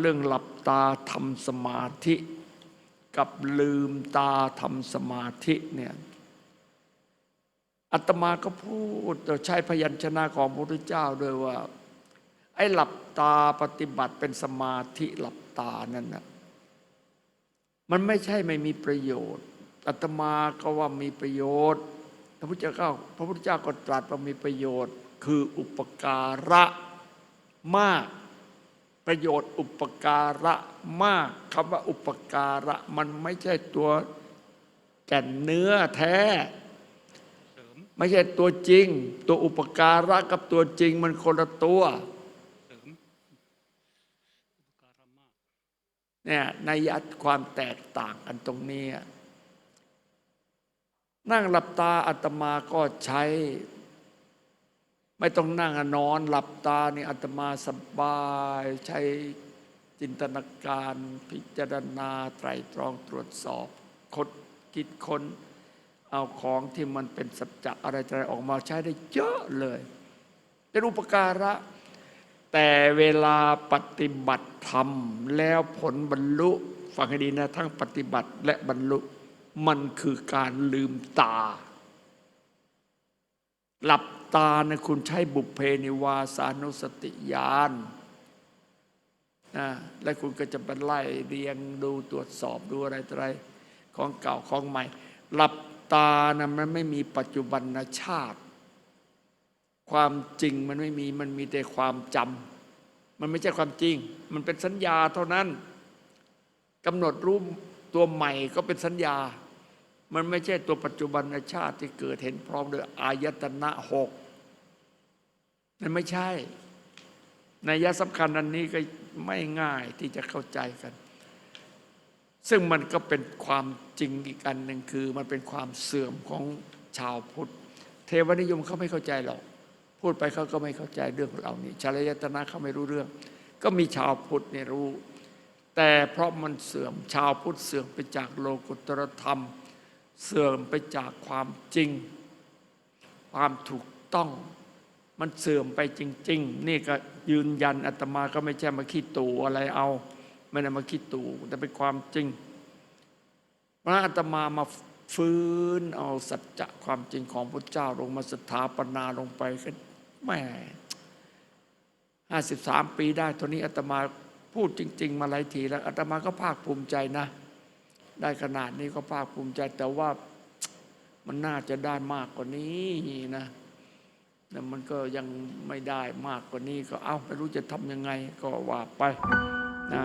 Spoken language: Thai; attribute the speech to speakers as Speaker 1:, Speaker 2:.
Speaker 1: เรื่องหลับตาทำสมาธิ กับลืมตาทำสมาธิเนี่ยอาตมาก็พูดใช้พยัญชนะของพระพุทธเจ้าด้วยว่า ไอ้หลับตาปฏิบัติเป็นสมาธิหลับตานั่นนะมันไม่ใช่ไม่มีประโยชน์อาตมาก็ว่ามีประโยชน์ พระพุทธเจ้าพระพุทธเจ้าก็ตรัสว่ามีประโยชน์ คืออุปการะมาก ประโยชน์อุปการะมากคำว่าอุปการะ มันไม่ใช่ตัวแก่นเนื้อแท้
Speaker 2: เสริม
Speaker 1: ไม่ใช่ตัวจริง ตัวอุปการะกับตัวจริงมันคนละตัว
Speaker 2: เสริมอุปการะมาก
Speaker 1: เนี่ยในยะความแตกต่างกันตรงนี้ นั่งหลับตาอาตมาก็ใช้ ไม่ต้องนั่งนอนหลับตานี่อาตมาสบาย ใช้จินตนาการพิจารณาไตรตรองตรวจสอบคดคิดค้น เอาของที่มันเป็นสัจจะอะไรอะไรออกมาใช้ได้เยอะเลย เป็นอุปการะ แต่เวลาปฏิบัติธรรม แล้วผลบรรลุฟังให้ดีนะทั้งปฏิบัติและบรรลุมันคือการลืมตา หลับ ตานะคุณใช้บุพเพนิวาสานุสติญาณนะและคุณก็จะไปไล่เรียงดูตรวจสอบดูอะไรอะไรของเก่าของใหม่ หลับตานะมันไม่มีปัจจุบันชาติ ความจริงมันไม่มีมันมีแต่ความจำมันไม่ใช่ความจริง มันเป็นสัญญาเท่านั้นกำหนดรู้ตัวใหม่ก็เป็นสัญญา มันไม่ใช่ตัวปัจจุบันชาติที่เกิดเห็นพร้อมด้วยอายตนะหกนั่นไม่ใช่ในยะสำคัญอันนี้ก็ไม่ง่ายที่จะเข้าใจกัน ซึ่งมันก็เป็นความจริงอีกอันหนึ่งคือ มันเป็นความเสื่อมของชาวพุทธ เทวนิยมเขาไม่เข้าใจหรอก พูดไปเขาก็ไม่เข้าใจเรื่องเหล่านี้ชาลยตนะเขาไม่รู้เรื่อง ก็มีชาวพุทธเนี่ยรู้ แต่เพราะมันเสื่อมชาวพุทธเสื่อมไปจากโลกุตรธรรม เสื่อมไปจากความจริง ความถูกต้อง มันเสื่อมไปจริง ๆ นี่ก็ยืนยันอาตมาก็ไม่ใช่มาคิดตู่อะไรเอาไม่ได้มาคิดตู่แต่เป็นความจริงเพระอาตมามาฟื้นเอาสัจจะความจริงของพระเจ้าลงมาสถาปนาลงไปก็แม่ห้าสิบสามปีได้ตอนนี้อาตมาพูดจริง ๆ มาหลายทีแล้วอาตมาก็ภาคภูมิใจนะ ได้ขนาดนี้ก็ภาคภูมิใจ แต่ว่ามันน่าจะได้มากกว่านี้นะแต่มันก็ยังไม่ได้มากกว่านี้ก็เอ้าไม่รู้จะทำยังไงก็ว่าไปนะ